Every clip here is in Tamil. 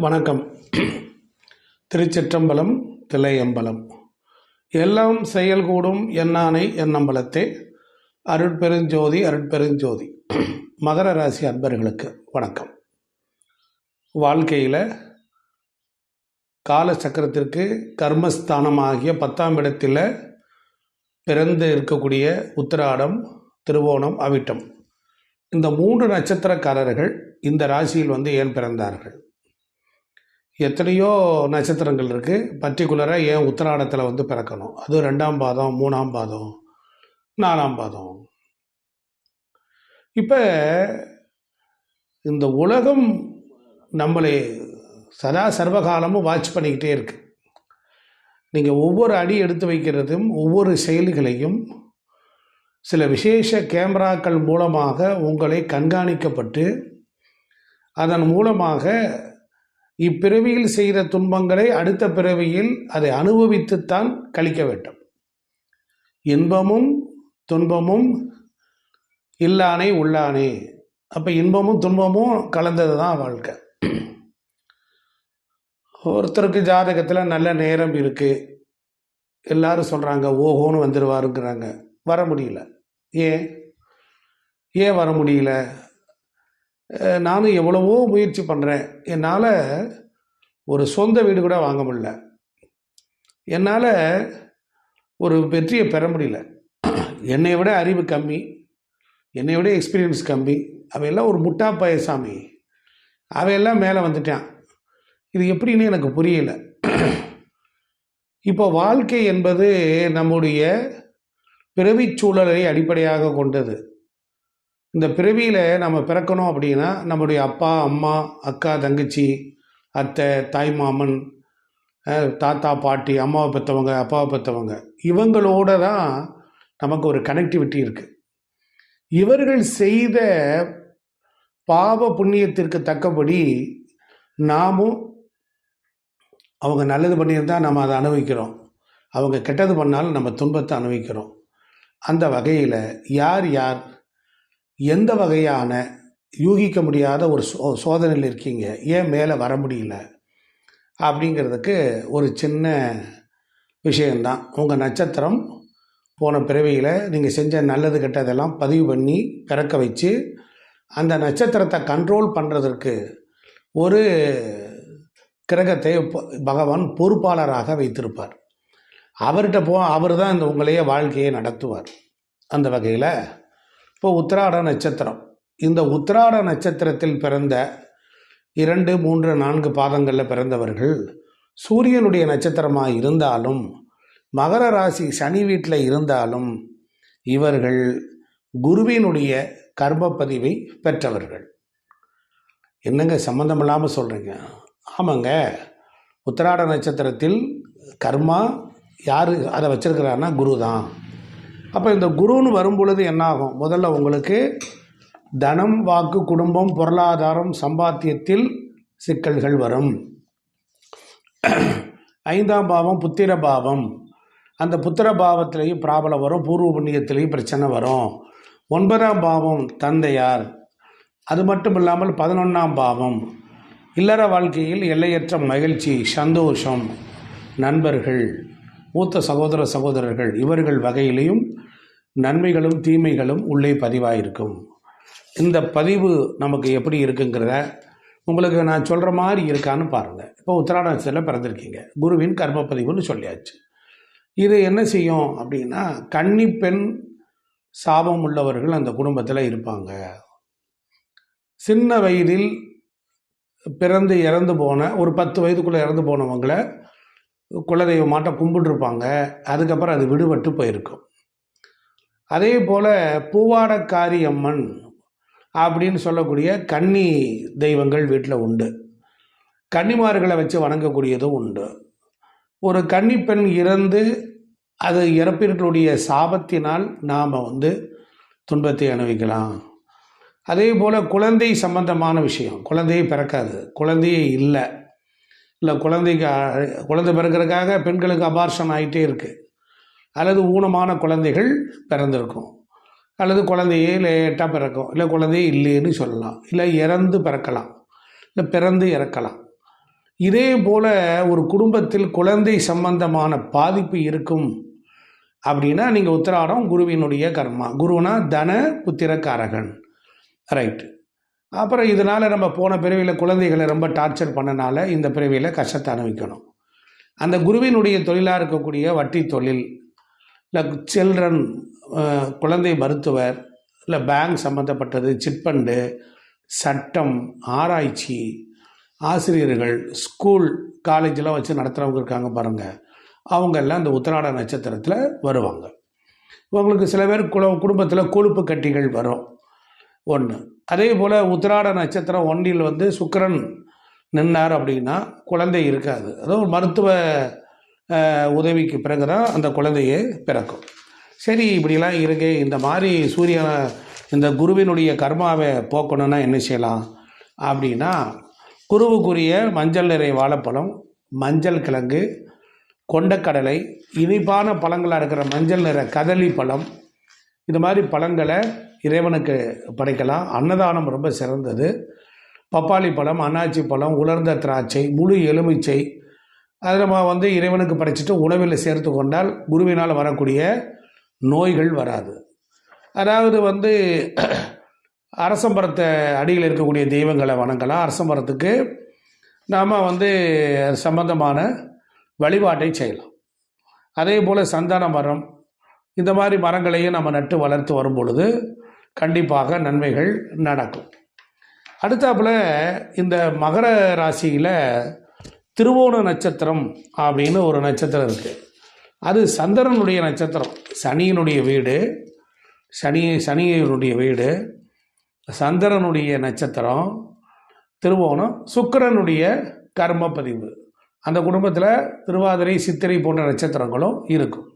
வணக்கம். திருச்சிற்றம்பலம் தில்லையம்பலம். எல்லாம் செயல்கூடும் எண்ணானை எண்ணம்பலத்தே அருட்பெருஞ்சோதி அருட்பெருஞ்சோதி. மகர ராசி அன்பர்களுக்கு வணக்கம். வாழ்க்கையில் கால சக்கரத்திற்கு கர்மஸ்தானமாகிய பத்தாம் இடத்தில் பிறந்து இருக்கக்கூடிய உத்திராடம் திருவோணம் அவிட்டம். இந்த மூன்று நட்சத்திரக்காரர்கள் இந்த ராசியில் வந்து ஏன் பிறந்தார்கள்? எத்தனையோ நட்சத்திரங்கள் இருக்குது பர்டிகுலராக ஏன் உத்தராடத்தில் வந்து பிறக்கணும்? அது ரெண்டாம் பாதம் மூணாம் பாதம் நாலாம் பாதம். இப்போ இந்த உலகம் நம்மளை சதா சர்வகாலமும் வாட்ச் பண்ணிக்கிட்டே இருக்கு. நீங்கள் ஒவ்வொரு அடி எடுத்து வைக்கிறதும் ஒவ்வொரு செயல்களையும் சில விசேஷ கேமராக்கள் மூலமாக உங்களை கண்காணிக்கப்பட்டு அதன் மூலமாக இப்பிறவியில் செய்கிற துன்பங்களை அடுத்த பிறவியில் அதை அனுபவித்துத்தான் கழிக்க வேண்டும். இன்பமும் துன்பமும் இல்லானே உள்ளானே. அப்போ இன்பமும் துன்பமும் கலந்தது தான் வாழ்க்கை. ஒருத்தருக்கு ஜாதகத்தில் நல்ல நேரம் இருக்குது எல்லாரும் சொல்கிறாங்க ஓஹோன்னு வந்துடுவாருங்கிறாங்க வர முடியல. ஏன்? ஏன் வர முடியல? நானும் எவ்வளவோ முயற்சி பண்ணுறேன் என்னால் ஒரு சொந்த வீடு கூட வாங்க முடியல. என்னால் ஒரு வெற்றியை பெற முடியல. என்னை விட அறிவு கம்மி. என்னை விட எக்ஸ்பீரியன்ஸ் கம்மி. அவையெல்லாம் ஒரு முட்டா பயசாமி அவையெல்லாம் மேலே வந்துட்டான். இது எப்படின்னு எனக்கு புரியல. இப்போ வாழ்க்கை என்பது நம்முடைய பிறவிச் சூழலை அடிப்படையாக கொண்டது. இந்த பிறவியில் நம்ம பிறக்கணும் அப்படின்னா நம்முடைய அப்பா அம்மா அக்கா தங்கச்சி அத்தை தாய் மாமன் தாத்தா பாட்டி அம்மாவை பெற்றவங்க அப்பாவை பெற்றவங்க இவங்களோட தான் நமக்கு ஒரு கனெக்டிவிட்டி இருக்குது இவர்கள் செய்த பாவ புண்ணியத்திற்கு தக்கபடி நாமும் அவங்க நல்லது பண்ணியிருந்தால் நம்ம அதை அனுபவிக்கிறோம். அவங்க கெட்டது பண்ணாலும் நம்ம துன்பத்தை அனுபவிக்கிறோம். அந்த வகையில் யார் யார் எந்த வகையான யூகிக்க முடியாத ஒரு சோ சோதனையில் இருக்கீங்க? ஏன் மேலே வர முடியல? அப்படிங்கிறதுக்கு ஒரு சின்ன விஷயந்தான் உங்கள் நட்சத்திரம் போன பிறவியில் நீங்கள் செஞ்ச நல்லது கெட்டதெல்லாம் பதிவு பண்ணி பிறக்க வச்சு அந்த நட்சத்திரத்தை கண்ட்ரோல் பண்ணுறதற்கு ஒரு கிரகத்தை ப- பகவான் பொறுப்பாளராக வைத்திருப்பார். அவர்கிட்ட போ அவர் தான் இந்த உங்களையே வாழ்க்கையை நடத்துவார். அந்த வகையில் இப்போ உத்திராட நட்சத்திரம். இந்த உத்திராட நட்சத்திரத்தில் பிறந்த இரண்டு மூன்று நான்கு பாதங்களில் பிறந்தவர்கள் சூரியனுடைய நட்சத்திரமாக இருந்தாலும் மகர ராசி சனி வீட்டில் இருந்தாலும் இவர்கள் குருவினுடைய கர்மப்பதிவை பெற்றவர்கள். என்னங்க சம்மந்தம் இல்லாமல் சொல்கிறீங்க ஆமாங்க. உத்திராட நட்சத்திரத்தில் கர்மா யார் அதை வச்சிருக்கிறாருன்னா குரு தான் அப்போ இந்த குருன்னு வரும்பொழுது என்னாகும்? முதல்ல உங்களுக்கு தனம் வாக்கு குடும்பம் பொருளாதாரம் சம்பாத்தியத்தில் சிக்கல்கள் வரும். ஐந்தாம் பாவம் புத்திர பாவம். அந்த புத்திர பாவத்திலையும் பிராபலம் வரும் பூர்வ புண்ணியத்திலையும் பிரச்சனை வரும். ஒன்பதாம் பாவம் தந்தையார். அது மட்டும் இல்லாமல் பதினொன்றாம் பாவம். இல்லற வாழ்க்கையில் எல்லையற்ற மகிழ்ச்சி சந்தோஷம் நண்பர்கள் மூத்த சகோதர சகோதரர்கள் இவர்கள் வகையிலையும் நன்மைகளும் தீமைகளும் உள்ளே பதிவாயிருக்கும். இந்த பதிவு நமக்கு எப்படி இருக்குங்கிறத உங்களுக்கு நான் சொல்கிற மாதிரி இருக்கான்னு பாருங்கள் இப்போ உத்திராடத்தில் பிறந்திருக்கீங்க. குருவின் கர்மப்பதிவுன்னு சொல்லியாச்சு. இது என்ன செய்யும் அப்படின்னா கன்னி பெண் சாபம் உள்ளவர்கள் அந்த குடும்பத்தில் இருப்பாங்க. சின்ன வயதில் பிறந்து இறந்து போன ஒரு பத்து வயதுக்குள்ளே இறந்து போனவங்களை குலதெய்வமாட்ட கும்பிட்டுருப்பாங்க. அதுக்கப்புறம் அது விடுபட்டு போயிருக்கும். அதே போல் பூவாடக்காரி அம்மன் அப்படின்னு சொல்லக்கூடிய கன்னி தெய்வங்கள் வீட்டில் உண்டு. கன்னிமார்களை வச்சு வணங்கக்கூடியதும் உண்டு. ஒரு கன்னிப்பெண் இறந்து அது இறப்பிற்குடைய சாபத்தினால் நாம் வந்து துன்பத்தை அனுபவிக்கலாம். அதே போல் குழந்தை சம்பந்தமான விஷயம். குழந்தையே பிறக்காது. குழந்தையே இல்லை. இல்லை குழந்தைக்கு குழந்தை பிறக்கிறதுக்காக பெண்களுக்கு அபார்ஷன் ஆகிட்டே இருக்குது அல்லது ஊனமான குழந்தைகள் பிறந்திருக்கும். அல்லது குழந்தையே லேட்டாக பிறக்கும். இல்லை குழந்தையே இல்லைன்னு சொல்லலாம். இல்லை இறந்து பிறக்கலாம். இல்லை பிறந்து இறக்கலாம். இதே போல் ஒரு குடும்பத்தில் குழந்தை சம்பந்தமான பாதிப்பு இருக்கும் அப்படின்னா நீங்கள் உத்திராடம் குருவினுடைய கர்மா. குருனா தன புத்திரக்காரகன். ரைட் அப்புறம் இதனால் நம்ம போன பிறவியில் குழந்தைகளை ரொம்ப டார்ச்சர் பண்ணனால இந்த பிறவியில் கஷ்டத்தை அனுபவிக்கணும். அந்த குருவினுடைய தொழிலாக இருக்கக்கூடிய வட்டி தொழில் இல்லை சில்ட்ரன் குழந்தை மருத்துவர் இல்லை பேங்க் சம்மந்தப்பட்டது சிட்பண்டு சட்டம் ஆராய்ச்சி ஆசிரியர்கள் ஸ்கூல் காலேஜெலாம் வச்சு நடத்துகிறவங்க இருக்காங்க பாருங்கள் அவங்க எல்லாம் இந்த உத்திராட நட்சத்திரத்தில் வருவாங்க. உங்களுக்கு சில பேர் குல குடும்பத்தில் கொழுப்பு கட்டிகள் வரும். ஒன்று அதே போல் உத்திராட நட்சத்திரம் ஒன்றில் வந்து சுக்கரன் நின்னார் அப்படின்னா குழந்தை இருக்காது. அதாவது மருத்துவ உதவிக்கு பிறகு தான் அந்த குழந்தையே பிறக்கும். சரி இப்படிலாம் இருக்கு. இந்த மாதிரி சூரிய இந்த குருவினுடைய கர்மாவை போக்கணும்னா என்ன செய்யலாம்? அப்படின்னா குருவுக்குரிய மஞ்சள் நிறை வாழைப்பழம் மஞ்சள் கிழங்கு கொண்டக்கடலை இனிப்பான பழங்களாக இருக்கிற மஞ்சள் நிற கதலி பழம் இது மாதிரி பழங்களை இறைவனுக்கு படைக்கலாம். அன்னதானம் ரொம்ப சிறந்தது. பப்பாளி பழம் அன்னாச்சி பழம் உலர்ந்த திராட்சை முழு எலுமிச்சை அதை நம்ம வந்து இறைவனுக்கு படைச்சிட்டு உணவில் சேர்த்து கொண்டால் குருவினால் வரக்கூடிய நோய்கள் வராது. அதாவது வந்து அரசம்பரத்தை அடியில் இருக்கக்கூடிய தெய்வங்களை வணங்கலாம். அரசம்பரத்துக்கு நாம் வந்து சம்பந்தமான வழிபாட்டை செய்யலாம். அதே போல் சந்தான மரம் இந்த மாதிரி மரங்களையும் நம்ம நட்டு வளர்த்து வரும் பொழுது கண்டிப்பாக நன்மைகள் நடக்கும். அடுத்தாப்புல இந்த மகர ராசியில் திருவோண நட்சத்திரம் அப்படின்னு ஒரு நட்சத்திரம் இருக்குது அது சந்திரனுடைய நட்சத்திரம். சனியினுடைய வீடு சனி சனியனுடைய வீடு சந்திரனுடைய நட்சத்திரம் திருவோணம் சுக்கரனுடைய கர்ம பதிவு அந்த குடும்பத்தில் திருவாதிரை சித்திரை போன்ற நட்சத்திரங்களும் இருக்கும்.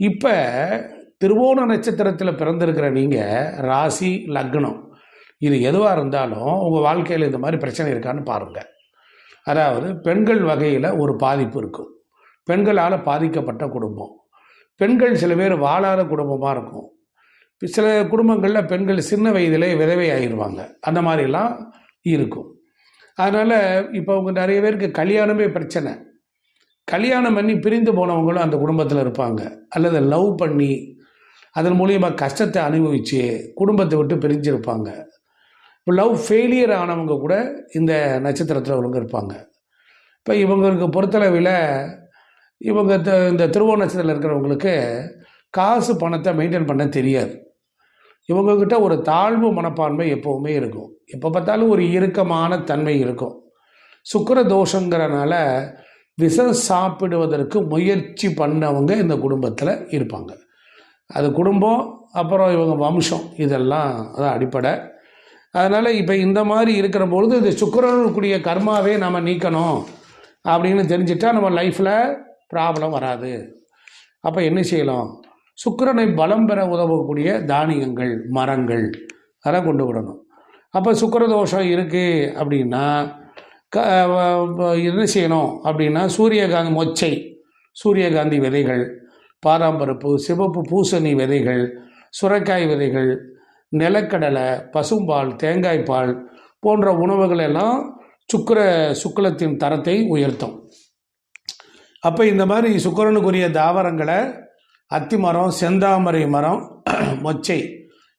இப்போ திருவோண நட்சத்திரத்தில் பிறந்திருக்கிற நீங்கள் ராசி லக்னம் இது எதுவாக இருந்தாலும் உங்கள் வாழ்க்கையில் இந்த மாதிரி பிரச்சனை இருக்கான்னு பாருங்கள் அதாவது பெண்கள் வகையில் ஒரு பாதிப்பு இருக்கும். பெண்களால் பாதிக்கப்பட்ட குடும்பம். பெண்கள் சில பேர் வாழாத குடும்பமாக இருக்கும். சில குடும்பங்களில் பெண்கள் சின்ன வயதிலே விதவை ஆகிடுவாங்க அந்த மாதிரிலாம் இருக்கும். அதனால் இப்போ அவங்க நிறைய பேருக்கு கல்யாணமே பிரச்சனை. கல்யாணம் பண்ணி பிரிந்து போனவங்களும் அந்த குடும்பத்தில் இருப்பாங்க. அல்லது லவ் பண்ணி அதன் மூலியமாக கஷ்டத்தை அனுபவித்து குடும்பத்தை விட்டு பிரிஞ்சிருப்பாங்க. இப்போ லவ் ஃபெயிலியர் ஆனவங்க கூட இந்த நட்சத்திரத்தில் ஒழுங்கு இருப்பாங்க. இப்போ இவங்களுக்கு பொறுத்தளவில் இவங்க த- இந்த திருவோண நட்சத்திரத்தில் இருக்கிறவங்களுக்கு காசு பணத்தை மெயின்டைன் பண்ண தெரியாது. இவங்கக்கிட்ட ஒரு தாழ்வு மனப்பான்மை எப்போவுமே இருக்கும். எப்போ பார்த்தாலும் ஒரு இறுக்கமான தன்மை இருக்கும். சுக்கிர தோஷங்கிறனால விஷம் சாப்பிடுவதற்கு முயற்சி பண்ணவங்க இந்த குடும்பத்தில் இருப்பாங்க. அது குடும்பம் அப்புறம் இவங்க வம்சம் இதெல்லாம் அதான் அடிப்படை. அதனால் இப்போ இந்த மாதிரி இருக்கிற பொழுது இந்த சுக்கரனுக்குரிய கர்மாவே நம்ம நீக்கணும் அப்படின்னு தெரிஞ்சிட்டா நம்ம லைஃப்பில் ப்ராப்ளம் வராது. அப்போ என்ன செய்யலாம்? சுக்கிரனை பலம் பெற உதவக்கூடிய தானியங்கள் மரங்கள் அதை கொண்டு விடணும். அப்போ சுக்கரதோஷம் இருக்குது அப்படின்னா க வ- என்ன செய்யணும் அப்படின்னா சூரியகாந்தி மொச்சை சூரியகாந்தி விதைகள் பாதாம்பருப்பு சிவப்பு பூசணி விதைகள் சுரைக்காய் விதைகள் நிலக்கடலை பசும்பால் தேங்காய்ப்பால் போன்ற உணவுகள் எல்லாம் சுக்கிர சுக்கலத்தின் தரத்தை உயர்த்தும். அப்போ இந்த மாதிரி சுக்கிரனுக்குரிய தாவரங்களை அத்தி மரம் செந்தாமரை மரம் மொச்சை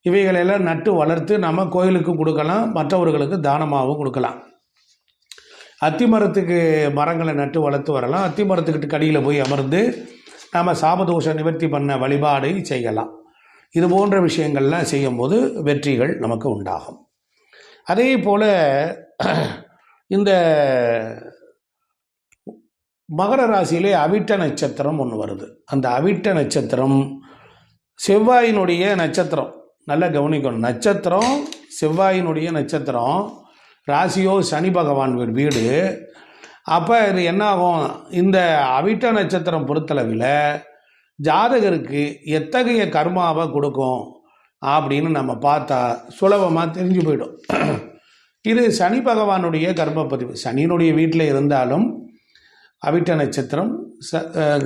இவைகளெல்லாம் நட்டு வளர்த்து நம்ம கோயிலுக்கு கொடுக்கலாம் மற்றவர்களுக்கு தானமாகவும் கொடுக்கலாம். அத்தி மரத்துக்கு மரங்களை நட்டு வளர்த்து வரலாம். அத்தி மரத்துக்கிட்ட கடியில் போய் அமர்ந்து நாம் சாபதோஷ நிவர்த்தி பண்ண வழிபாடை செய்யலாம். இது போன்ற விஷயங்கள்லாம் செய்யும்போது வெற்றிகள் நமக்கு உண்டாகும். அதே போல் இந்த மகர ராசியிலே அவிட்ட நட்சத்திரம் ஒன்று வருது. அந்த அவிட்ட நட்சத்திரம் செவ்வாயினுடைய நட்சத்திரம். நல்லா கவனிக்கணும். நட்சத்திரம் செவ்வாயினுடைய நட்சத்திரம். ராசியோ சனி பகவான் வீடு. அப்போ இது என்ன ஆகும் இந்த அவிட்ட நட்சத்திரம் பொறுத்தளவில் ஜாதகருக்கு எத்தகைய கர்மாவை கொடுக்கும் அப்படின்னு நம்ம பார்த்தா சுலபமாக தெரிஞ்சு போயிடும். இது சனி பகவானுடைய கர்மப்பதிவு. சனியினுடைய வீட்டில் இருந்தாலும் அவிட்ட நட்சத்திரம் ச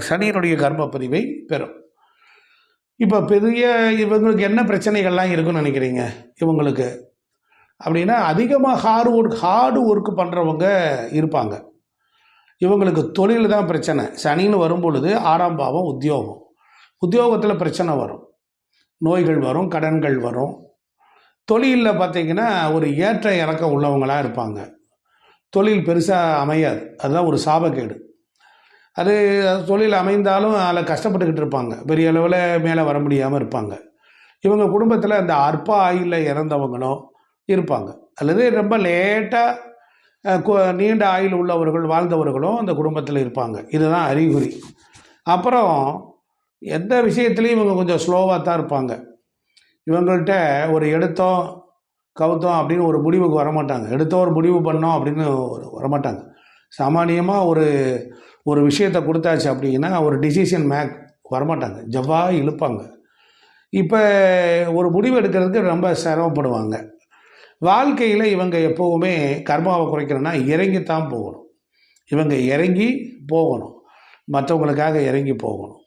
சனியினுடைய கர்மப்பதிவை பெறும். இப்போ பெரிய இவங்களுக்கு என்ன பிரச்சனைகள்லாம் இருக்குன்னு நினைக்கிறீங்க? இவங்களுக்கு அப்படின்னா அதிகமாக ஹார்ட் ஒர்க் ஹார்டு ஒர்க் பண்ணுறவங்க இருப்பாங்க. இவங்களுக்கு தொழில் தான் பிரச்சனை. சனின்னு வரும் பொழுது ஆறாம் பாவம் உத்தியோகம். உத்தியோகத்தில் பிரச்சனை வரும். நோய்கள் வரும் கடன்கள் வரும். தொழிலில் பார்த்தீங்கன்னா ஒரு ஏற்ற இறக்கம் உள்ளவங்களாக இருப்பாங்க. தொழில் பெருசாக அமையாது. அதுதான் ஒரு சாபக்கேடு. அது தொழில் அமைந்தாலும் அதில் கஷ்டப்பட்டுக்கிட்டு இருப்பாங்க. பெரிய அளவில் மேலே வர முடியாமல் இருப்பாங்க. இவங்க குடும்பத்தில் அந்த அற்ப ஆயுளில் இறந்தவங்களும் இருப்பாங்க. அல்லது ரொம்ப லேட்டாக நீண்ட ஆயுள் உள்ளவர்கள் வாழ்ந்தவர்களும் அந்த குடும்பத்தில் இருப்பாங்க. இதுதான் அறிகுறி. அப்புறம் எந்த விஷயத்துலையும் இவங்க கொஞ்சம் ஸ்லோவாக தான் இருப்பாங்க. இவங்கள்ட்ட ஒரு எடுத்தோம் கவுத்தோம் அப்படின்னு ஒரு முடிவுக்கு வரமாட்டாங்க. எடுத்தோம் ஒரு முடிவு பண்ணோம் அப்படின்னு வரமாட்டாங்க. சாமானியமாக ஒரு ஒரு விஷயத்தை கொடுத்தாச்சு அப்படின்னா ஒரு டிசிஷன் மேக் வரமாட்டாங்க. ஜவ்வா இழுப்பாங்க. இப்போ ஒரு முடிவு எடுக்கிறதுக்கு ரொம்ப சிரமப்படுவாங்க. வாழ்க்கையில் இவங்க எப்போவுமே கர்மாவை குறைக்கணும்னா இறங்கித்தான் போகணும். இவங்க இறங்கி போகணும். மற்றவங்களுக்காக இறங்கி போகணும்.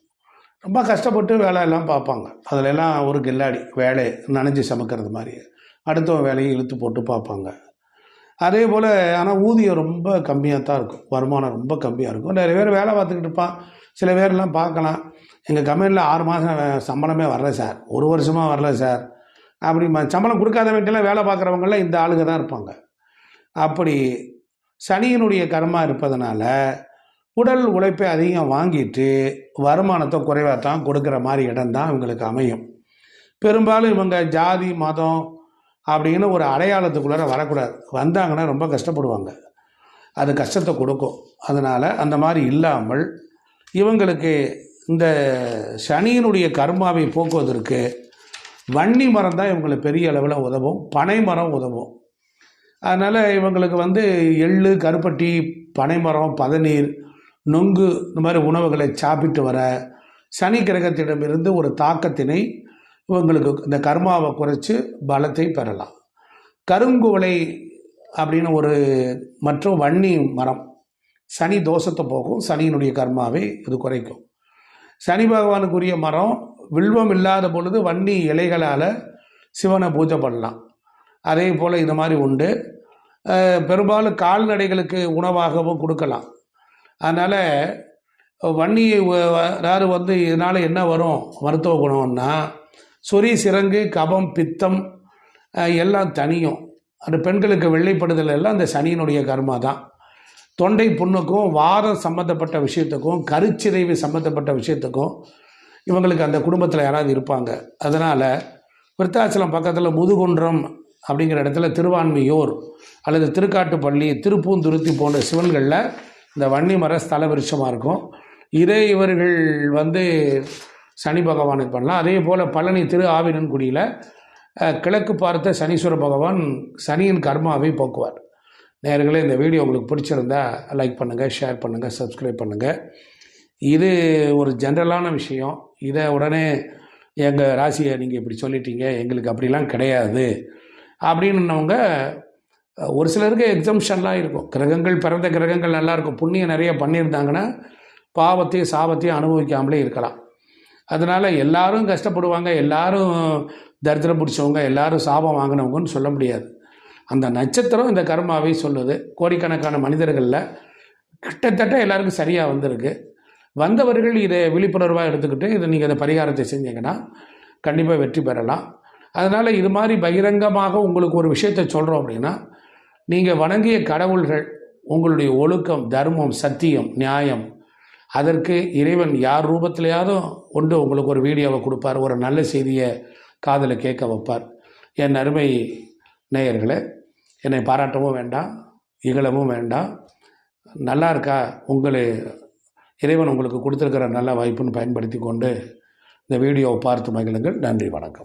ரொம்ப கஷ்டப்பட்டு வேலையெல்லாம் பார்ப்பாங்க. அதில் எல்லாம் ஒரு கில்லாடி வேலை நனைஞ்சு சமைக்கிறது மாதிரி. அடுத்த வேலையை இழுத்து போட்டு பார்ப்பாங்க. அதே போல் ஆனால் ஊதியம் ரொம்ப கம்மியாக தான் இருக்கும். வருமானம் ரொம்ப கம்மியாக இருக்கும். நிறைய பேர் வேலை பார்த்துக்கிட்டு இருப்பான். சில பேர்லாம் பார்க்கலாம். எங்கள் கம்பெனியில் ஆறு மாதம் சம்பளமே வரல சார். ஒரு வருஷமாக வரல சார். அப்படி சம்பளம் கொடுக்காத வீட்டில் வேலை பார்க்குறவங்களாம் இந்த ஆளுங்க தான் இருப்பாங்க. அப்படி சனியினுடைய கர்மா இருப்பதனால உடல் உழைப்பை அதிகம் வாங்கிட்டு வருமானத்தை குறைவாக தான் கொடுக்குற மாதிரி இடம்தான் இவங்களுக்கு அமையும். பெரும்பாலும் இவங்க ஜாதி மதம் அப்படின்னு ஒரு அடையாளத்துக்குள்ளார வரக்கூடாது. வந்தாங்கன்னா ரொம்ப கஷ்டப்படுவாங்க. அது கஷ்டத்தை கொடுக்கும். அதனால் அந்த மாதிரி இல்லாமல் இவங்களுக்கு இந்த சனியினுடைய கர்மாவை போக்குவதற்கு வன்னி மரம் தான் இவங்களுக்கு பெரிய அளவில் உதவும் பனை மரம் உதவும். அதனால் இவங்களுக்கு வந்து எள்ளு கருப்பட்டி பனைமரம் பதநீர் நொங்கு இந்த மாதிரி உணவுகளை சாப்பிட்டு வர சனி கிரகத்திடமிருந்து ஒரு தாக்கத்தினை இவங்களுக்கு இந்த கர்மாவை குறைச்சி பலத்தை பெறலாம். கருங்குவளை அப்படின்னு ஒரு மற்றும் வன்னி மரம் சனி தோஷத்தை போகும் சனியினுடைய கர்மாவை இது குறைக்கும். சனி பகவானுக்குரிய மரம் வில்வம் இல்லாத பொழுது வன்னி இலைகளால் சிவனை பூஜை பண்ணலாம். அதே போல் இது மாதிரி உண்டு. பெரும்பாலும் கால்நடைகளுக்கு உணவாகவும் கொடுக்கலாம். அதனால் வன்னி அதாவது வந்து இதனால் என்ன வரும்? மருத்துவ குணம்னா சொறி சிறங்கு கபம் பித்தம் எல்லாம் தனியும். அந்த பெண்களுக்கு வெள்ளைப்படுதல் எல்லாம் அந்த சனியினுடைய கர்மா தான். தொண்டை புண்ணுக்கும் வாரம் சம்மந்தப்பட்ட விஷயத்துக்கும் கருச்சிதைவு சம்மந்தப்பட்ட விஷயத்துக்கும் இவங்களுக்கு அந்த குடும்பத்தில் யாராவது இருப்பாங்க. அதனால் விருத்தாச்சலம் பக்கத்தில் முதுகுன்றம் அப்படிங்கிற இடத்துல திருவான்மையோர் அல்லது திருக்காட்டுப்பள்ளி திருப்பூந்துருத்தி போன்ற சிவன்களில் இந்த வன்னி மர ஸ்தல விருட்சமாக இருக்கும். இதை இவர்கள் வந்து சனி பகவானுக்கு பண்ணலாம். அதே போல் பழனி திரு ஆவினன்குடியில் கிழக்கு பார்த்த சனீஸ்வர பகவான் சனியின் கர்மாவை போக்குவார். நேர்களே இந்த வீடியோ உங்களுக்கு பிடிச்சிருந்தா லைக் பண்ணுங்கள் ஷேர் பண்ணுங்கள் சப்ஸ்கிரைப் பண்ணுங்கள் இது ஒரு ஜென்ரலான விஷயம். இதை உடனே எங்கள் ராசியை நீங்கள் இப்படி சொல்லிட்டீங்க எங்களுக்கு அப்படிலாம் கிடையாது அப்படின்னவங்க ஒரு சிலருக்கு எக்ஸம்ஷன்லாம் இருக்கும். கிரகங்கள் பிறந்த கிரகங்கள் நல்லாயிருக்கும் புண்ணியம் நிறைய பண்ணியிருந்தாங்கன்னா பாவத்தையும் சாபத்தையும் அனுபவிக்காமலே இருக்கலாம். அதனால் எல்லாரும் கஷ்டப்படுவாங்க எல்லாரும் தரித்திரம் பிடிச்சவங்க எல்லாரும் சாபம் வாங்கினவங்கன்னு சொல்ல முடியாது. அந்த நட்சத்திரம் இந்த கர்மாவை சொல்லுது. கோடிக்கணக்கான மனிதர்களில் கிட்டத்தட்ட எல்லாருக்கும் சரியாக வந்திருக்கு. வந்தவர்கள் இதை விழிப்புணர்வாக எடுத்துக்கிட்டு இதை நீங்கள் இதை பரிகாரத்தை செஞ்சீங்கன்னா கண்டிப்பாக வெற்றி பெறலாம். அதனால் இது மாதிரி பகிரங்கமாக உங்களுக்கு ஒரு விஷயத்தை சொல்கிறோம் அப்படின்னா நீங்கள் வணங்கிய கடவுள்கள் உங்களுடைய ஒழுக்கம் தர்மம் சத்தியம் நியாயம் அதற்கு இறைவன் யார் ரூபத்திலேயாவது ஒன்று உங்களுக்கு ஒரு வீடியோவை கொடுப்பார் ஒரு நல்ல செய்தியை காதில் கேட்க வைப்பார். என் அருமை நேயர்களே என்னை பாராட்டவும் வேண்டாம் இகழவும் வேண்டாம். நல்லா இருக்கா உங்களை இறைவன் உங்களுக்கு கொடுத்துருக்கிற நல்ல வாய்ப்புன்னு பயன்படுத்தி கொண்டு இந்த வீடியோவை பார்த்து மகிழுங்கள். நன்றி வணக்கம்.